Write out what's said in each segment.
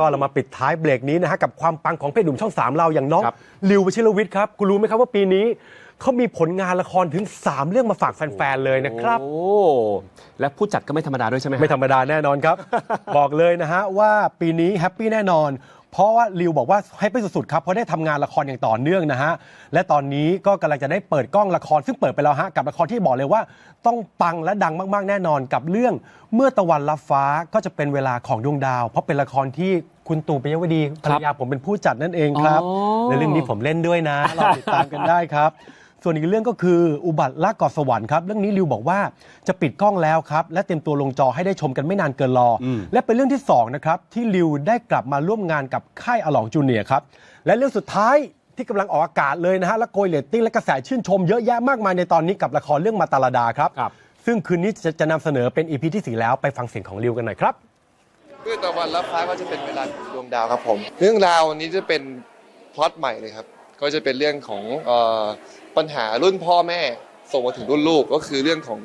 ก็เรามาปิดท้ายเบรกนี้นะฮะกับความปังของเพจหนุ่มช่อง 3 เราอย่างน้องครับ ลิววชิรวิทย์ครับคุณรู้ไหมครับว่าปีนี้เขามีผลงานละครถึง 3 เรื่องมาฝากแฟนๆเลยนะครับ โอ้และผู้จัดก็ไม่ธรรมดาด้วยใช่ไหมฮะ ไม่ธรรมดาแน่นอนครับ บอกเลยนะฮะว่าปีนี้แฮปปี้แน่นอน เพราะว่าริวบอกว่าแฮปปี้สุดๆครับเพราะได้ทำงานละครอย่างต่อเนื่องนะฮะและตอนนี้ก็กำลังจะได้เปิดกล้องละครซึ่งเปิดไปแล้วฮะกับละครที่บอกเลยว่า ต้องปังและดังมากๆแน่นอนกับเรื่อง เมื่อตะวันลับฟ้าก็จะเป็นเวลาของดวงดาว เพราะเป็นละครที่คุณตู่ปิยวดีภรรยาผมเป็นผู้จัดนั่นเองครับอ๋อ และเรื่องนี้ผมเล่นด้วยนะเราติดตามกันได้ครับ ส่วนอีกเรื่องก็คืออุบัติรักเกาะสวรรค์ครับเรื่องนี้ริวบอกว่าจะปิดกล้องแล้วครับ และเต็มตัวลงจอให้ได้ชมกันไม่นานเกินรออและเป็นเรื่องที่สองนะครับที่ริวได้กลับมาร่วมงานกับค่ายอลองจูเนียร์ครับและเรื่องสุดท้ายที่กำลังออกอากาศเลยนะฮะและโกยเรตติ้งและกระแสชื่นชมเยอะแยะมากมายในตอนนี้กับละครเรื่องมาตาลาดาครับครับซึ่งคืนนี้จะจะนำเสนอเป็นอีพีที่สี่แล้วไปฟังเสียงของริวกันหน่อยครับคือตะวันรับฟ้าก็จะเป็นเวลาของดวงดาวครับผม เรื่องราวนี้จะเป็นพล็อตใหม่เลยครับ ก็จะเป็นเรื่องของปัญหารุ่นพ่อแม่ส่งมาถึงรุ่นลูกก็คือเรื่องของ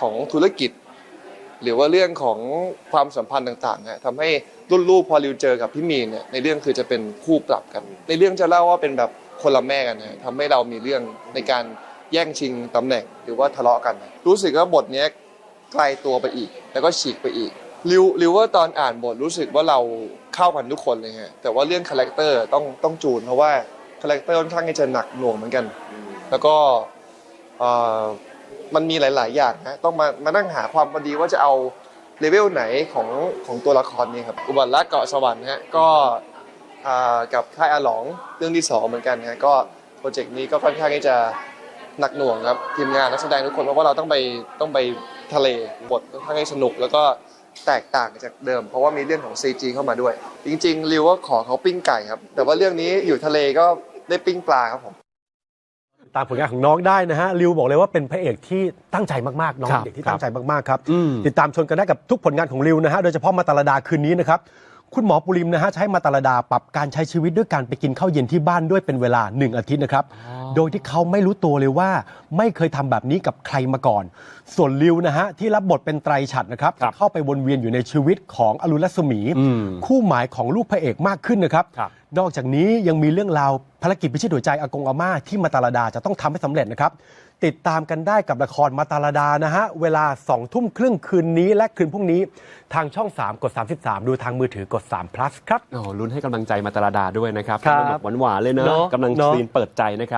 ของธุรกิจ หรือว่าเรื่องของความสัมพันธ์ต่างๆฮะทำให้รุ่นลูกพอริวเจอกับพี่มีนเนี่ยในเรื่องคือจะเป็นคู่ปรับกัน ในเรื่องจะเล่าว่าเป็นแบบคนละแม่กันนะทำให้เรามีเรื่องในการแย่งชิงตำแหน่งหรือว่าทะเลาะกัน รู้สึกว่าบทเนี้ยไกลตัวไปอีก แล้วก็ฉีกไปอีกริวริวว่าตอนอ่านบทรู้สึกว่าเราเข้ากันทุกคนเลยฮะแต่ว่าเรื่องคาแรคเตอร์ต้องต้องจูนเพราะว่า คาแรคเตอร์ค่อนข้างที่จะหนักหน่วงเหมือนกัน แล้วก็เอ่อมันมีหลาย ๆ อย่างนะต้องมามานั่งหาความพอดีว่าจะเอาเลเวลไหนของของตัวละครนี้ครับอุบัติรักเกาะสวรรค์ฮะก็อ่ากับค่ายอาหลองเรื่องที่สองเหมือนกันฮะก็โปรเจกต์นี้ก็ค่อนข้างที่จะหนักหน่วงครับทีมงานนักแสดงทุกคนเพราะว่าเราต้องไปต้องไปทะเลบทค่อนข้างให้สนุก แล้วก็แตกต่างจากเดิม เพราะว่ามีเรื่องของ CG เข้ามาด้วย จริงๆริวก็ขอเขาปิ้งไก่ครับ แต่ว่าเรื่องนี้อยู่ทะเลก็ ได้ปิ้งปลาครับผม ตามผลงานของน้องได้นะฮะริวบอกเลยว่าเป็นพระเอกที่ตั้งใจมากๆน้องครับเด็กที่ครับตั้งใจมากๆครับอืมติดตามชมกันได้กับทุกผลงานของริวนะฮะโดยเฉพาะมาตาลาดาคืนนี้นะครับคุณหมอปุริมนะฮะใช้มาตาลาดาปรับการใช้ชีวิตด้วยการไปกินข้าวเย็นที่บ้านด้วยเป็นเวลา1อาทิตย์นะครับโดยที่เขาไม่รู้ตัวเลยว่า ไม่เคยทำแบบนี้กับใครมาก่อน ส่วนริวนะฮะที่รับบทเป็นไตรฉัตรนะครับครับ เข้าไปวนเวียนอยู่ในชีวิตของอรุณรัศมีอืมคู่หมายของลูกพระเอกมากขึ้นนะครับ ครับนอกจากนี้ยังมีเรื่องราวภารกิจพิชิตหัวใจอากงอาม่าที่มาตาลาดาจะต้องทำให้สำเร็จนะครับ ติดตามกันได้กับละครมาตาลาดานะฮะ เวลา2ทุ่มครึ่งคืนนี้และคืนพรุ่งนี้ทางช่อง 3 กด 33 ดูทางมือถือกด3 plus ครับโอ้ลุ้นให้กำลังใจมาตาลาดาด้วยนะครับครับหวานๆเลยเนอะเนอะกำลังเนอะซีนเปิดใจนะครับ